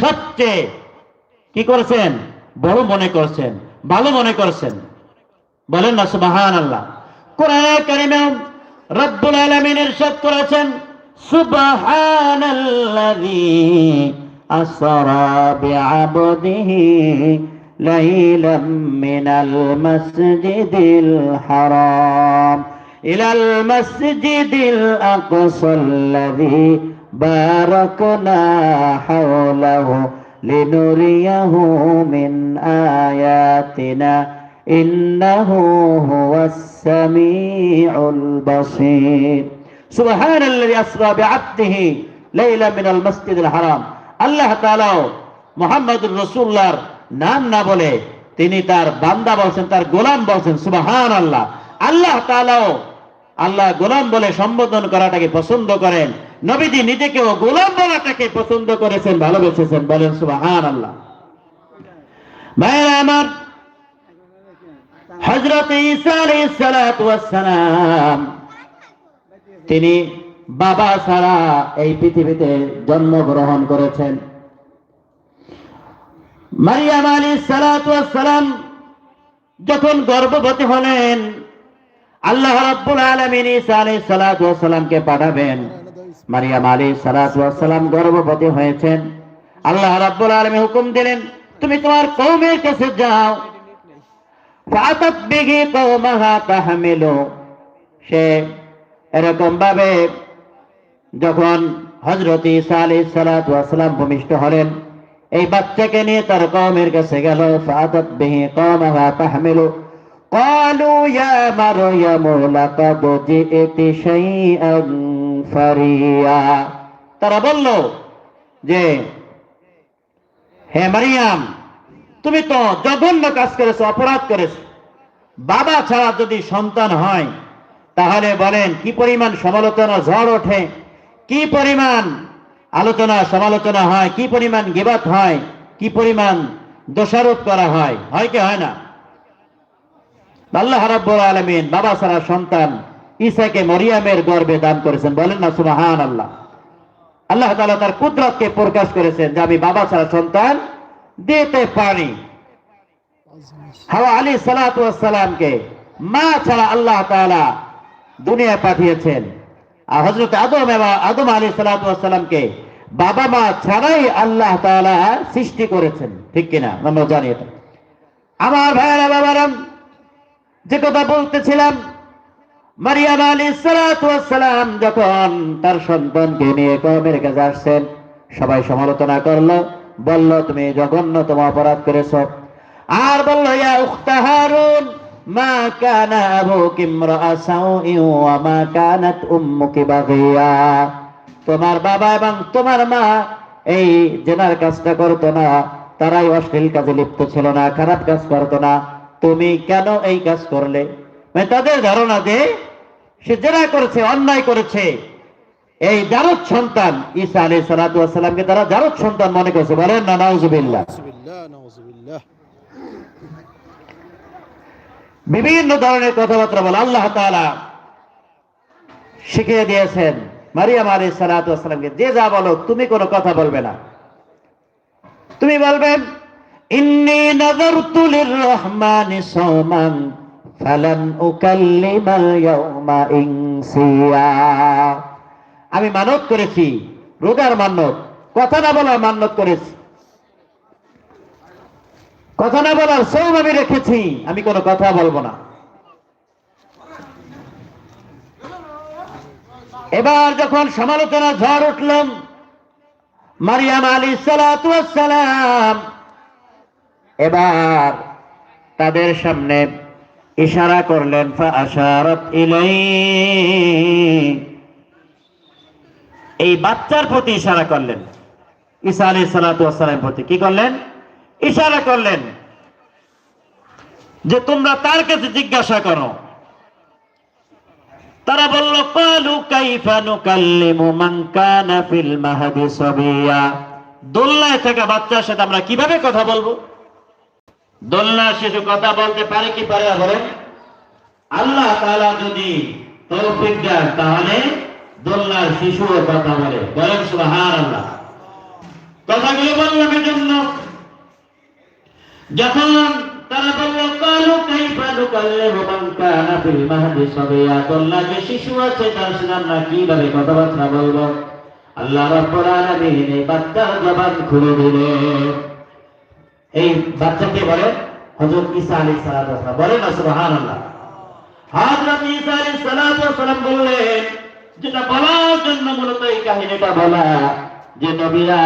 সবচেয়ে কি করেছেন? বড় মনে করছেন, ভালো মনে করছেন। বলেন না সুবাহান আল্লাহ কোরআন কারিমে রব্বুল আলামিন ইরশাদ করেছেন, সুবহানাল্লাযী আসরা বিআবদিহি লাইলাম মিনাল মাসজিদিল হারাম। ইলাল মাসজিদিল আকসাল্লাযী বারাকনা হাওলাহু لنريه من آياتنا إنه هو السميع البصير سبحان الذي أسرى بعبده ليلا من المسجد الحرام আল্লাহ তাআলা মুহাম্মদুর রাসূলুল্লাহর নাম না বলে তিনি তার বান্দা বলছেন তার গোলাম বলছেন সুবহান আল্লাহ আল্লাহ তাআলাও আল্লাহ গোলাম বলে সম্বোধন করাটাকে পছন্দ করেন নবীজি নিজেকেও গোলাম বলাটাকে পছন্দ করেছেন, ভালোবেসেছেন। বলেন সুবহান আল্লাহ ভাইরা আমার হযরত ঈসা আলাইহিস সালাতু ওয়াস সালাম তিনি বাবা ছাড়া এই পৃথিবীতে জন্মগ্রহণ করেছেন। মারিয়াম আলী সালাম যখন গর্ভবতী হলেন, আল্লাহ রাব্বুল আলামিন ঈসা আলাইহিস সালাতু ওয়াস পাঠাবেন। মারিয়াম আলাইহিস সালাতু ওয়াস সালাম গর্ভবতী হয়েছেন আল্লাহ রাব্বুল আলামিন হুকুম দিলেন তুমি তোমার কওমের কাছে যাও ফাতাত বিহি কওমাহা তাহমিলু সে এরকম ভাবে যখন হযরত ঈসা আলাইহিস সালাতু ওয়াস সালাম ভূমিষ্ঠ হলেন এই বাচ্চাকে নিয়ে তার কওমের কাছে গেল ফাতাত বিহি কওমাহা তাহমিলু قالوا يا مريم لقد جئت شيئا ফারিয়া তারা বলল যে, হে মারিয়াম, তুমি তো জঘন্য কাজ করেছ, অপরাধ করেছ। বাবা ছাড়া যদি সন্তান হয়, তাহলে বলেন, কি পরিমাণ সমালোচনা ঝড় ওঠে? কি পরিমাণ আলোচনা সমালোচনা হয়? কি পরিমাণ গেবাত হয়? কি পরিমাণ দোষারোপ করা হয়? হয় কি হয় না? আল্লাহ রাব্বুল আলমিন, বাবা ছাড়া সন্তান ঈসাকে মরিয়ামের গর্বে দান করেছেন। বলেন না সুবহান আল্লাহ আল্লাহ তালা তার কুদরতকে প্রকাশ করেছেন যে আমি বাবা ছাড়া সন্তান দিতে পারি। হাওয়া আলী সালাতু সালামকে মা ছাড়া আল্লাহ তাআলা দুনিয়া পাঠিয়েছেন। আর হযরত আদম এবং আদম আলী সালাতু সালামকে বাবা মা ছাড়াই আল্লাহ তাআলা সৃষ্টি করেছেন। ঠিক কিনা? আমরা জানি এটা। আমার ভাইয়েরা, বাবারাম, যে কথা বলতেছিলাম মারিয়াম আলী সালাম যখন তার সন্তানকে নিয়ে কমের কাছে আসছেন, সবাই সমালোচনা করল, বলল, তুমি জঘন্যতম অপরাধ করেছ। আর বলল, ইয়া উখতা হারুন, মা কানা আবুকি ইমরাআ সাউইন ওয়া মা কানাত উম্মুকি বাগিয়া। তোমার বাবা এবং তোমার মা এই জেনার কাজটা করতো না, তারাই অশ্লীল কাজে লিপ্ত ছিল না, খারাপ কাজ করতো না। তুমি কেন এই কাজ করলে? তাদের ধারণা যে সে জেরা করেছে অন্যায় করেছে। এই জারদ সন্তান ঈসা আলী সালাতামকে তারা জারদ সন্তান মনে করছে। বলেন না নাউজুবিল্লাহ। বিভিন্ন ধরনের কথাবার্তা বলে আল্লাহ তাআলা শিখিয়ে দিয়েছেন মারিয়াম আলী সালাতামকে যে যা বলো তুমি কোনো কথা বলবে না। তুমি বলবেন ইন্নি নাযারতু লিররহমানি সাওমান। ফালান উকাল্লিমাল ইয়াউমা ইনসিয়া। আমি মানত করেছি, রোজার মান্নত। কথা না বলার মান্নত করেছি। কথা না বলার সৌম আমি রেখেছি, আমি কোনো কথা বলব না। এবার যখন সমালোচনা ঝড় উঠলাম মারিয়াম আলী সালাম, এবার তাদের সামনে ইশারা করলেন এই বাচ্চার প্রতি ইশারা করলেন। ঈসা আলী সালামের প্রতি কি করলেন? ইশারা করলেন যে, তোমরা তার কাছে জিজ্ঞাসা করো। তারা বলল, কালু কাইফা নুকাল্লিমু মান ফিল মাহদি সাবিয়া। দোলনায় থাকা বাচ্চার সাথে আমরা কীভাবে কথা বলব? দোলনার শিশু কথা বলতে পারে কি পারে বলেন? আল্লাহ তাআলা যদি তৌফিক দেন, তাহলে দোলনার শিশুও কথা বলে। বলেন সুবহানাল্লাহ। কথাগুলো বললাম এজন্য। যখন তারা বলল, কালু কাইফা নুকাল্লিমু মান কানা ফিল মাহদি সাবিয়া বললা যে শিশু আছে, তার সাথে আমরা কীভাবে কথাবার্তা বলব? আল্লাহ রাব্বুল আলামিন এই বাচ্চার জবান খুলে দিলেন। এই বাচ্চাকে বলে হযরত ঈসা আলাইহিস সালাম বলেন না সুবহানাল্লাহ হযরত ঈসা আলাইহিস সালাম বললেন যেটা বলার জন্য মূলত এই কাহিনীটা বলা যে নবীরা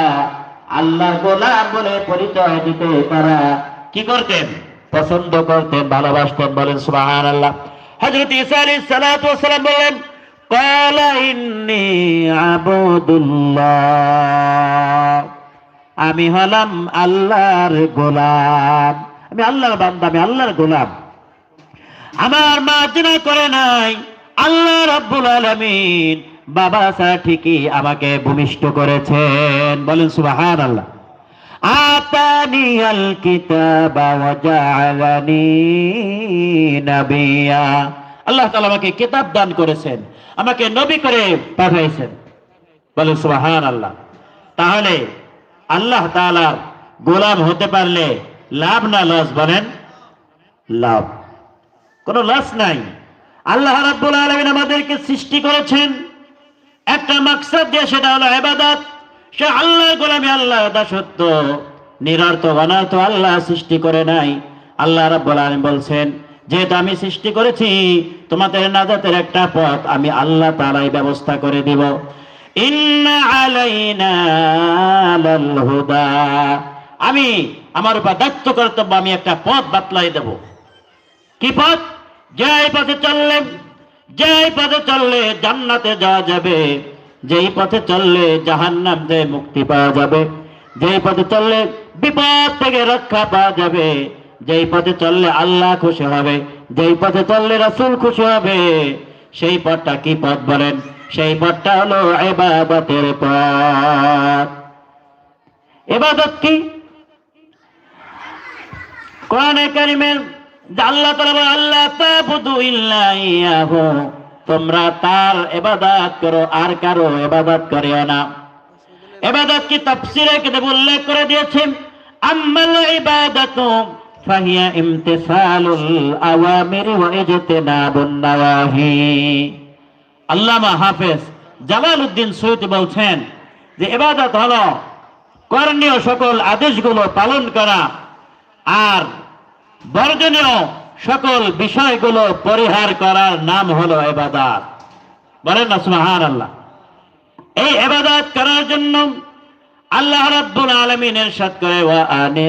আল্লাহ গোলাম বলে পরিচয় দিতে তারা কি করতেন পছন্দ করতেন ভালোবাসতেন বলেন সুবাহান আল্লাহ হজরত ঈসা আলী সালাম বললেন قال إني عبد الله আমি হলাম আল্লাহর গোলাম। আমি আল্লাহর বান্দা, আমি আল্লাহর গোলাম। আমার মা জেনা করে নাই। আল্লাহ রাব্বুল আলামিন বাবা স্যার ঠিকই আমাকে ভূমিষ্ঠ করেছেন। বলেন সুবাহান আল্লাহ আতানি আল কিতাবা ওয়া জাআলানি নাবিয়া। আল্লাহ তাআলা আমাকে কিতাব দান করেছেন। আমাকে নবী করে পাঠাইছেন। বলেন সুবাহান আল্লাহ তাহলে আল্লাহ তাআলা গোলাম হতে পারলে লাভ না লস বলেন? লাভ। কোনো লস নাই। আল্লাহ রাব্বুল আলামিন আমাদেরকে সৃষ্টি করেছেন। একটা মাকসাদ দিয়ে, সেটা হলো ইবাদত। সে আল্লাহ গোলামি আল্লাহ দাসত্ব। নিরর্থ অনর্থ আল্লাহ সৃষ্টি করে নাই। আল্লাহ রাব্বুল আলামিন বলছেন, যেহেতু আমি সৃষ্টি করেছি, তোমাদের নাজাতের একটা পথ আমি আল্লাহ তাআলাই ব্যবস্থা করে দিব। আমি, আমার উপর দায়িত্ব কর্তব্য, আমি একটা পথ বাতলাই দেব। কি পথ? যেই পথে চললে, যেই পথে চললে জান্নাতে যাওয়া যাবে, যেই পথে চললে জাহান্নাম থেকে মুক্তি পাওয়া যাবে, যেই পথে চললে বিপদ থেকে রক্ষা পাওয়া যাবে, যেই পথে চললে আল্লাহ খুশি হবে, যেই পথে চললে রাসূল খুশি হবে, সেই পথটা কি পথ বলেন? সেই পথটা হলো ইবাদতের পথ। ইবাদত কি? কোরআনে কারিমের আল্লাহ বলে, আল্লাহ তাবুদু ইল্লা তোমরা তার ইবাদত করো আর কারও ইবাদত করিও না। ইবাদত কি তাফসীরে কিতাব উল্লেখ করে দিয়েছেন আম্মাল ইবাদাতু ফাহিয়া ইমতিসালুল আওয়ামির ওয়া ইজতিনাবুন নাওয়াহি। আল্লামা হাফেজ জালালউদ্দিন সৈয়দী বলছেন যে এবাদত হলো করণীয় সকল আদেশগুলো পালন করা আর বর্জনীয় সকল বিষয়গুলো পরিহার করার নাম হলো এবাদাত বলেন না আল্লাহ এই এবাদাত করার জন্য আল্লাহ রাব্বুল আলামিন ইরশাদ করে, ওয়া আনি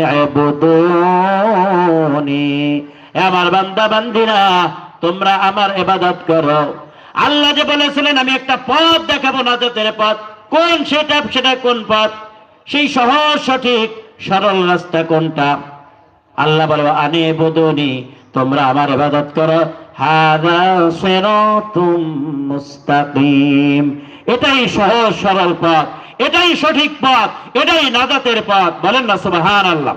আমার বান্দা বান্দিরা তোমরা আমার ইবাদত করো। আল্লাহ যে বলেছিলেন, আমি একটা পথ দেখাবো নাজাতের পথ। কোন সেটা সেটা কোন পথ? সেই সহজ, সঠিক, সরল রাস্তা কোনটা? আল্লাহ বলে, আনে বদনি, তোমরা আমার ইবাদত করো। মুস্তাকিম। এটাই সহজ, সরল পথ, এটাই সঠিক পথ, এটাই নাজাতের পথ। বলেন না, সুবহানাল্লাহ।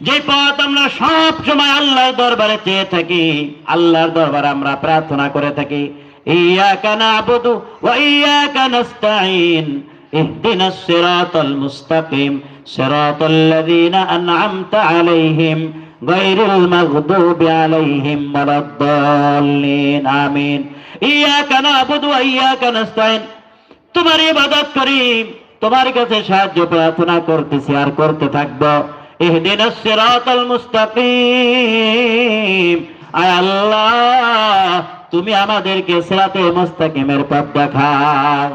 যে পথ আমরা সব সময় আল্লাহর দরবারে চেয়ে থাকি, আল্লাহর দরবারে আমরা প্রার্থনা করে থাকি। তোমার ইবাদত করি, তোমার কাছে সাহায্য প্রার্থনা করতেছি আর করতে থাকব। ইহদিনাস সিরাতাল মুস্তাকিম আয় আল্লাহ, তুমি আমাদেরকে সিরাতে মুস্তাকিমের পথ দেখাও।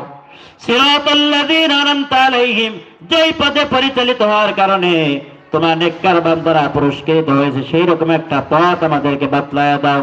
সিরাতাল লাযীনা আন'আমতা আলাইহিম, যেই পথে পরিচালিত হওয়ার কারণে তোমার নেককার বান্দারা পুরস্কৃত হয়েছে। সেই রকম একটা পথ আমাদেরকে বাতলায়া দাও।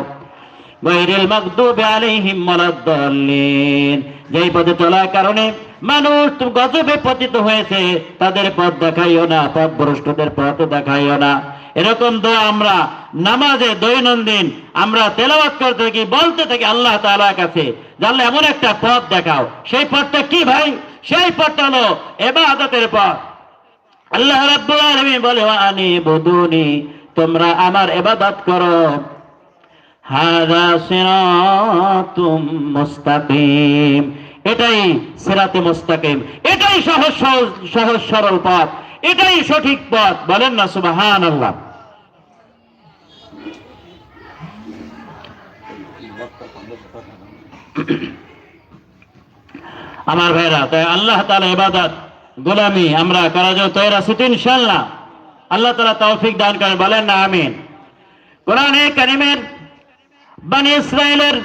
গৈরিল মাগদুবি আলাইহিম ওয়ালাদ-দাল্লিন যেই পথে চলার কারণে মানুষ গজবে পতিত হয়েছে, তাদের পথ দেখাইও না, পথ ভ্রষ্টদের পথ দেখাইও না। এরকম দোয়া আমরা নামাজে দৈনন্দিন আমরা তেলাওয়াত করতে থাকি, বলতে থাকি আল্লাহ তাআলার কাছে জানলে এমন একটা পথ দেখাও। সেই পথটা কি ভাই? সেই পথটা হলো এবাদতের পথ। আল্লাহ রাব্বুল আলামিন বলে, ওয়া আনিবুদুনি, তোমরা আমার ইবাদত করো। হাদা সিরাতুম মুস্তাকিম। এটাই সেরাতে মোস্তাকিম। এটাই সহজ সহজ সরল পথ। এটাই সঠিক পথ। বলেন না সুবাহান আল্লাহ আমার ভাইরা, তাই আল্লাহ তালা ইবাদত, গোলামি আমরা করা যাও, তৈরি তো ইনশাল্লাহ আল্লাহ তালা তৌফিক দান করেন, বলেন না, আমিন। কোরআনে কারিমের বানি ইসরায়েলের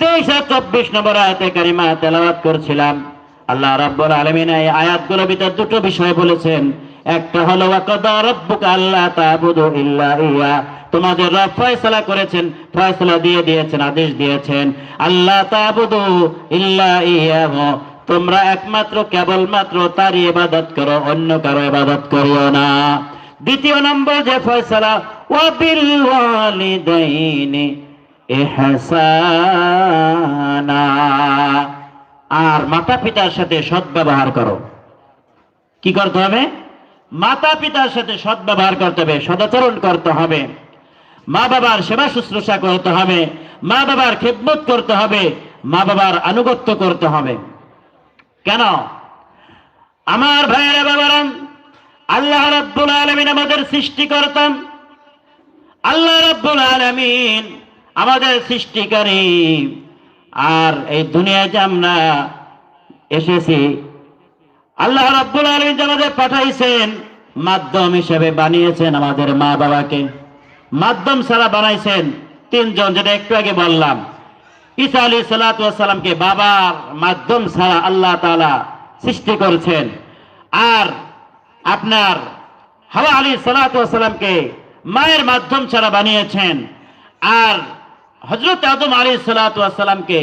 তেইশ আর চব্বিশ নম্বর আয়াতে কারিমা তেলাওয়াত করছিলাম। আল্লাহ রাব্বুল আলামিন এই আয়াতগুলোর ভিতর দুটো বিষয় বলেছেন। একটা হলো আল্লাহ তা'বুদু ইল্লা ইয়া তোমাদের রব ফয়সালা করেছেন, ফয়সালা দিয়ে দিয়েছেন, আদেশ দিয়েছেন। আল্লাহ তা'বুদু ইল্লা ইয়াহু তোমরা একমাত্র, কেবলমাত্র তারই ইবাদত করো, অন্য কারও ইবাদত করিও না। দ্বিতীয় নম্বর যে ফয়সালা ওয়াবিল ওয়ালিদাইনি আর মাতা পিতার সাথে সদ্ব্যবহার করো। কি করতে হবে? মাতা পিতার সাথে সদ্ব্যবহার করতে হবে, সদাচরণ করতে হবে। মা বাবার সেবা শুশ্রূষা করতে হবে মা বাবার খেদমত করতে হবে মা বাবার আনুগত্য করতে হবে। কেন? আমার ভাইয়েরা, বাবারাম, আল্লাহ রাব্বুল আলমিন আমাদের সৃষ্টি করতাম আল্লাহ রাব্বুল আলামিন আমাদের সৃষ্টিকারী। আর এই দুনিয়ায় যে আমরা এসেছি, আল্লাহ রাব্বুল আলামিন আমাদের পাঠাইছেন, মাধ্যম হিসেবে বানিয়েছেন আমাদের মা বাবাকে মাধ্যম ছাড়া বানাইছেন তিনজন, যেটা একটু আগে বললাম। ঈসা আলী সালাতামকে বাবার মাধ্যম ছাড়া আল্লাহ তাআলা সৃষ্টি করেছেন। আর আপনার হাওয়া আলী সালাতামকে মায়ের মাধ্যম ছাড়া বানিয়েছেন। আর হজরত আদম আলী সালাতামকে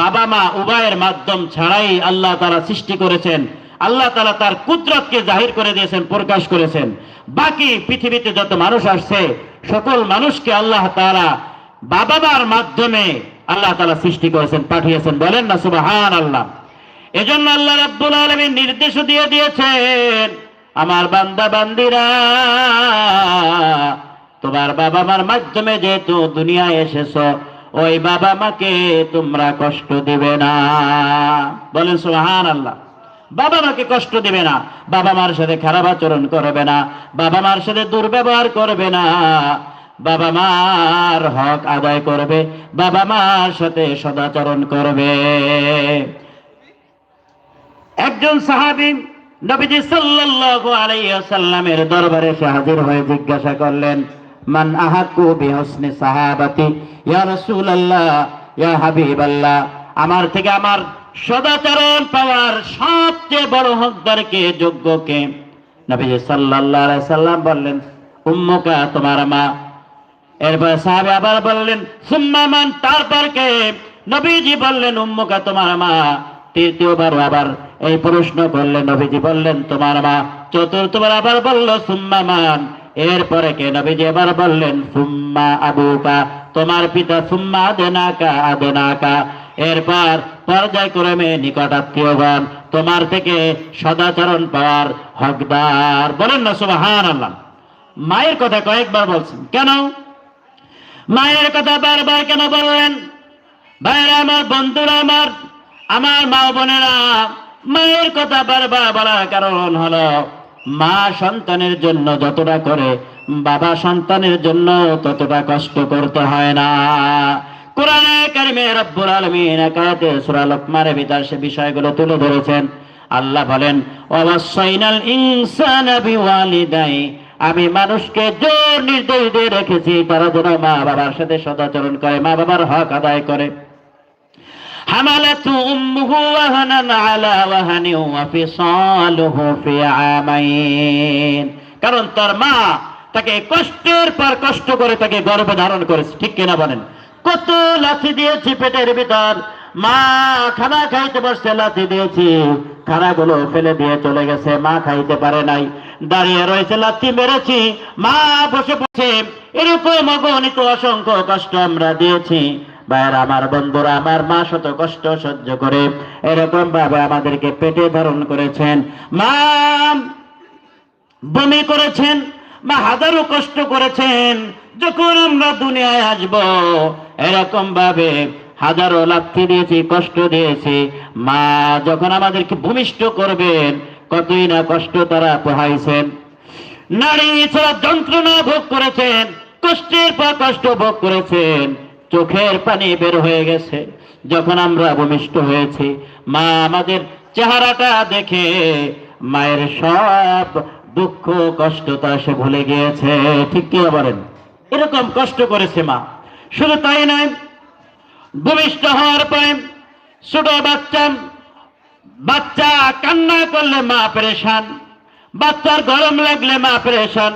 বাবা মা উভয়ের মাধ্যম ছাড়াই আল্লাহ তারা সৃষ্টি করেছেন। আল্লাহ তালা তার কুদরতকে জাহির করে দিয়েছেন, প্রকাশ করেছেন। বাকি পৃথিবীতে যত মানুষ আসছে, সকল মানুষকে আল্লাহ তারা বাবা মার মাধ্যমে আল্লাহ তালা সৃষ্টি করেছেন, পাঠিয়েছেন। বলেন না সুবাহান আল্লাহ এজন্য আল্লাহ রাব্বুল আলামিন নির্দেশ দিয়ে দিয়েছেন, আমার বান্দা বান্দিরা তোমার বাবা মার মাধ্যমে যেহেতু দুনিয়ায় এসেছ, ওই বাবা মাকে তোমরা কষ্ট দিবে না। বলেন সুবহান আল্লাহ বাবা মাকে কষ্ট দিবে না। বাবা মার সাথে খারাপ আচরণ করবে না। বাবা মার সাথে দুর্ব্যবহার করবে না। বাবা মার হক আদায় করবে। বাবা মার সাথে সদাচরণ করবে। একজন সাহাবী নবীজি সাল্লাল্লাহু আলাইহি ওয়াসাল্লামের দরবারে সে হাজির হয়ে জিজ্ঞাসা করলেন মান আহাকু বিহসনি সাহাবাতি, ইয়া রাসূলুল্লাহ, ইয়া হাবিবাল্লাহ। আমার থেকে আমার সদাচরণ পাওয়ার সবচেয়ে বড় নবীজি সাল্লাল্লাহু আলাইহি সাল্লাম বললেন, উম্মুকা, তোমার মা। এরপর আবার বললেন সুম্মামান তারপর কে? নবীজি বললেন, উম্মুকা, তোমার মা। তৃতীয়বার আবার এই প্রশ্ন করলেন, নবীজি বললেন, তোমার মা। চতুর্থবার আবার বলল সুম্মামান এরপরে কে নবীজি এবার বললেন, সুম্মা আবুকা। তোমার পিতা সুম্মা আদেনাকা আদেনাকা। এরপর পর্যায়ক্রমে নিকট আত্মীয়গণ তোমার থেকে সদাচরণ পাওয়ার হকদার। বলেন না সুবাহান আল্লাহ মায়ের কথা কয়েকবার বলছেন। কেন? মায়ের কথা বারবার কেন বললেন? ভাইরা আমার, বন্ধুরা আমার আমার মা বোনেরা, মায়ের কথা বারবার বলার কারণ হলো মা সন্তানের জন্য যতটা করে, বাবা সন্তানের জন্য ততটা কষ্ট করতে হয় না। কোরআনে কারিমে রব্বুল আলামিন একাতে সূরা লোকমানের ভিতর সে বিষয়গুলো তুলে ধরেছেন। আল্লাহ বলেন ওয়াসাইনাল ইনসানা বিওয়ালিদাই। আমি মানুষকে জোর নির্দেশ দিয়ে রেখেছি, তারা যেন মা বাবার সাথে সদাচরণ করে মা বাবার হক আদায় করে। হামালাতু উম্মুহু ওয়াহানান আলা ওয়াহানি ওয়া কারণ তার মা তাকে কষ্টের পর কষ্ট করে তাকে গর্ভে ধারণ করেছে। ঠিক কিনা বলেন? কত লাথি দিয়েছি পেটের ভিতর। মা খানা খাইতে বসছে, লাথি দিয়েছি। খানা গুলো ফেলে দিয়ে চলে গেছে, মা খাইতে পারে নাই। দাঁড়িয়ে রয়েছে, লাথি মেরেছি। মা বসে বসে এরকম অগণিত অসংখ্য কষ্ট আমরা দিয়েছি। ভাইয়ের, আমার বন্ধুরা, আমার মা শত কষ্ট সহ্য করে এরকম ভাবে আমাদেরকে পেটে ধারণ করেছেন। মা, বমি করেছেন বা হাজারো কষ্ট করেছেন, যখন আমরা দুনিয়ায় আসব, এরকম ভাবে হাজারো লাথি দিয়েছি, কষ্ট দিয়েছি। মা যখন আমাদেরকে ভূমিষ্ঠ করবেন, কতই না কষ্ট তারা পোহাইছেন। নারী ছাড়া যন্ত্রণা ভোগ করেছেন, কষ্টের পর কষ্ট ভোগ করেছেন। চোখের পানি বের হয়ে গেছে। যখন আমরা ভূমিষ্ঠ হয়েছি, মা আমাদের চেহারাটা দেখে মায়ের সব দুঃখ, কষ্ট তা সে ভুলে গিয়েছে। ঠিক কি বলেন? এরকম কষ্ট করেছে মা। শুধু তাই নয়, ভূমিষ্ঠ হওয়ার পরে ছোট বাচ্চা বাচ্চা কান্না করলে মা পরেশান। বাচ্চার গরম লাগলে মা পরেশান,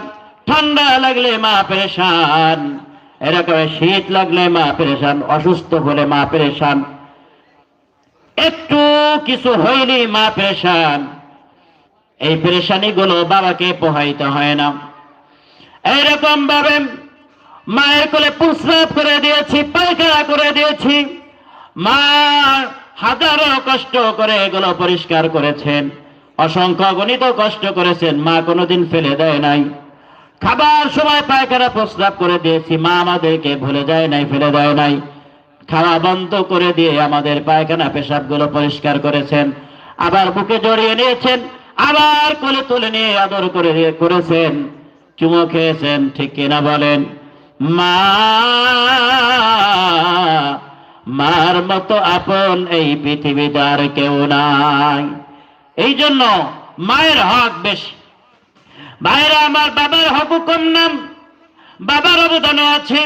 ঠান্ডা লাগলে মা পরেশান। এরকম শীত লাগলে মা পরেশান, অসুস্থ হলে মা পরেশান। একটু কিছু হয়নি মা পরেশান। এই পেরেশানি গুলো বাবাকে পোহাইতে হয় না। এইরকম ভাবে মায়ের কোলে প্রস্রাব করে দিয়েছি, পায়খানা করে দিয়েছি। মা হাজারো কষ্ট করে এগুলো পরিষ্কার করেছেন। অসংখ্য গণিত কষ্ট করেছেন, মা কোনোদিন ফেলে দেয় নাই। খাবার সময় পায়খানা প্রস্রাব করে দিয়েছি। মা আমাদেরকে ভুলে যায় নাই, ফেলে দেয় নাই। খাওয়া বন্ধ করে দিয়ে আমাদের পায়খানা পেশাবগুলো পরিষ্কার করেছেন। আবার বুকে জড়িয়ে নিয়েছেন, আবার কোলে তুলে নিয়ে আদর করে করেছেন। চুমো খেয়েছেন, ঠিক কিনা বলেন? মা, মার মতো আপন এই পৃথিবীতে আর কেউ নাই। এই জন্য মায়ের হক বেশি। ভাইরা, আমার বাবার কম নাম, বাবার অবদানও আছে।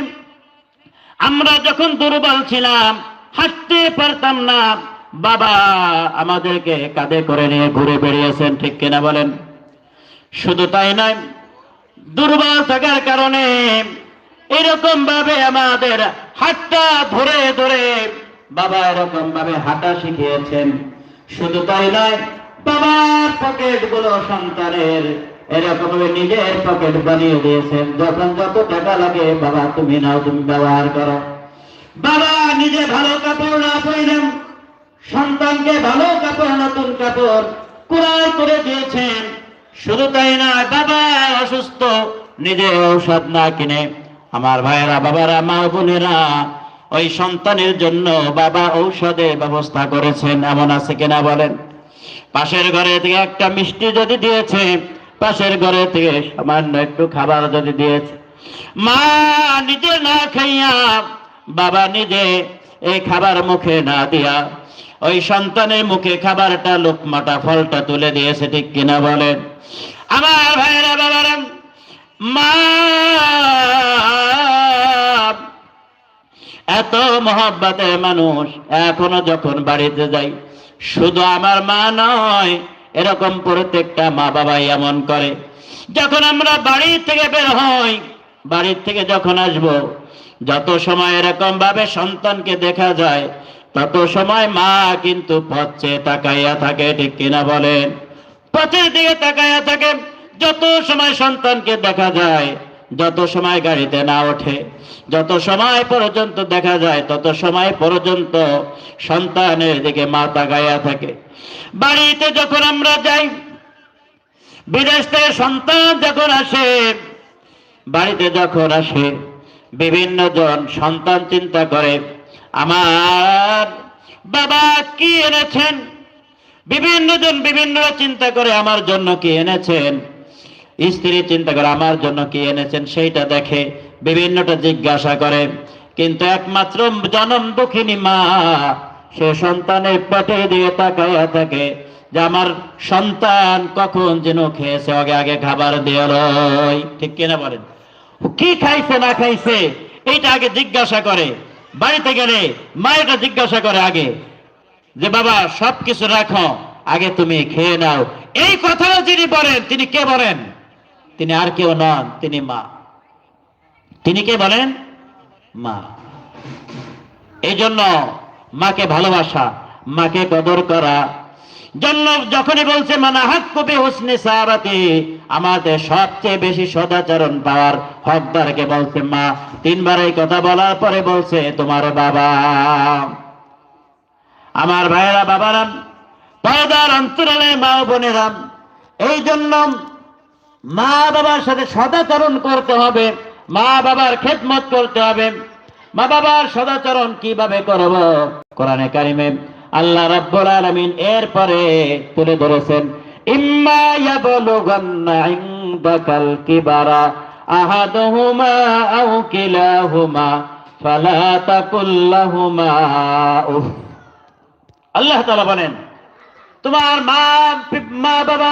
আমরা যখন দুর্বল ছিলাম হাঁটতে পারতাম না। বাবা আমাদেরকে কাঁধে করে নিয়ে ঘুরে বেরিয়েছেন ঠিক কিনা বলেন? শুধু তাই নয়, দুর্বল থাকার কারণে এরকম ভাবে আমাদের হাতটা ধরে ধরে বাবা এরকম ভাবে হাঁটা শিখিয়েছেন। শুধু তাই নয়, বাবার পকেটগুলো সন্তানের এরকম নিজের পকেট বানিয়ে দিয়েছেন। যখন যত টাকা লাগে, বাবা, তুমি নাও, তুমি ব্যবহার করো। বাবা, নিজে ভালো কাপড় না পরিলেন। সন্তানকে ভালো কাপড়, নতুন কাপড় কুড়াই করে দিয়েছেন। শুধু তাই না বাবা অসুস্থ, নিজে ঔষধ না কিনে। আমার ভাইয়েরা, বাবারা, মা বোনেরা, ওই সন্তানের জন্য বাবা ঔষধের ব্যবস্থা করেছেন। এমন আছে কিনা বলেন? পাশের ঘরে একটা মিষ্টি যদি দিয়েছে পাশের ঘরে থেকে সামান্য একটু খাবার যদি দিয়েছে। মা নিজে না খাইয়া, বাবা নিজে এই খাবার মুখে না দিয়া, ওই সন্তানের মুখে খাবারটা লোকমাটা ফলটা তুলে দিয়েছে, ঠিক কিনা বলেন? আমার ভাইরা বাবারা, মা এত মহব্বতের মানুষ এখনও যখন বাড়িতে যাই, শুধু আমার মা নয় এরকম প্রত্যেকটা মা বাবাই এমন করে। যখন আমরা বাড়ি থেকে বের হই বাড়ির থেকে যখন আসব, যত সময় এরকম ভাবে সন্তানকে দেখা যায়, তত সময় মা কিন্তু পথে তাকাইয়া থাকে, ঠিক কিনা বলেন? পথের দিকে তাকাইয়া থাকে, যত সময় সন্তানকে দেখা যায়, যত সময় গাড়িতে না ওঠে, যত সময় পর্যন্ত দেখা যায়, তত সময় পর্যন্ত সন্তানের দিকে মা তাকাইয়া থাকে। বাড়িতে যখন আমরা যাই, বিদেশ থেকে সন্তান যখন আসে, বাড়িতে যখন আসে, বিভিন্ন জন সন্তান চিন্তা করে, আমার বাবা কি এনেছেন? বিভিন্ন জন বিভিন্ন চিন্তা করে, আমার জন্য কি এনেছেন? স্ত্রী চিন্তা করে, আমার জন্য কি এনেছেন? সেইটা দেখে বিভিন্নটা জিজ্ঞাসা করে, কিন্তু একমাত্র জনম দুঃখিনী মা সে সন্তানের পেটে দিয়ে তাকাইয়া থাকে যে আমার সন্তান কখন যেন খেয়েছে, আগে আগে খাবার দিয়ে লয় ঠিক কিনা বলেন? কি খাইছে, না খাইছে, এইটা আগে জিজ্ঞাসা করে। বাড়িতে গেলে মা এটা জিজ্ঞাসা করে আগে, যে বাবা, সবকিছু রাখো, আগে তুমি খেয়ে নাও। এই কথাটা যিনি বলেন, তিনি কে বলেন? তিনি আর কেউ নন, তিনি মা। তিনি কে বলেন? মা। এই জন্য মাকে ভালোবাসা, মাকে কদর করা। জন্য যখনই বলছে, মানা হাত কবি হুসনে সাহাবাতি আমাদের সবচেয়ে বেশি সদাচরণ পাওয়ার হকদারকে বলছে মা। তিনবার এই কথা বলার পরে বলছে, তোমার বাবা আমার ভাইয়েরা বাবারাম পর্দার অন্তরালে মা বোনেরাম এই জন্য মা বাবার সাথে সদাচরণ করতে হবে মা বাবার খেদমত করতে হবে। মা বাবার সদাচরণ কীভাবে করব? কোরআনে কারিমে আল্লাহ রাব্বুল আলামিন এরপরে তুলে ধরেছেন, ইম্মা ইয়াবলুগান্না ইনদাকাল কিবারা আহাদুহুমা আও কিলাহুমা ফালা তাকুল লাহুমা। উফ। আল্লাহ তাআলা বলেন, তোমার মা মা বাবা,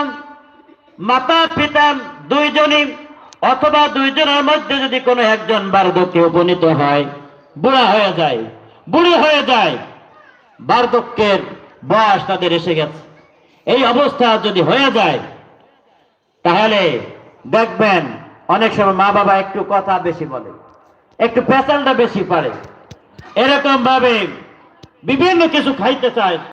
মাতা, পিতা, দুইজনই অথবা দুইজনের মধ্যে যদি কোনো একজন বার্ধক্যে উপনীত হয় বুড়া হয়ে যায়, বুড়ি হয়ে যায়। বার্ধক্যের বয়স তাদের এসে গেছে। এই অবস্থা যদি হয়ে যায়, তাহলে দেখবেন অনেক সময় মা বাবা একটু কথা বেশি বলে, একটু পেশালটা বেশি পারে। এরকম ভাবে বিভিন্ন কিছু খাইতে চায়।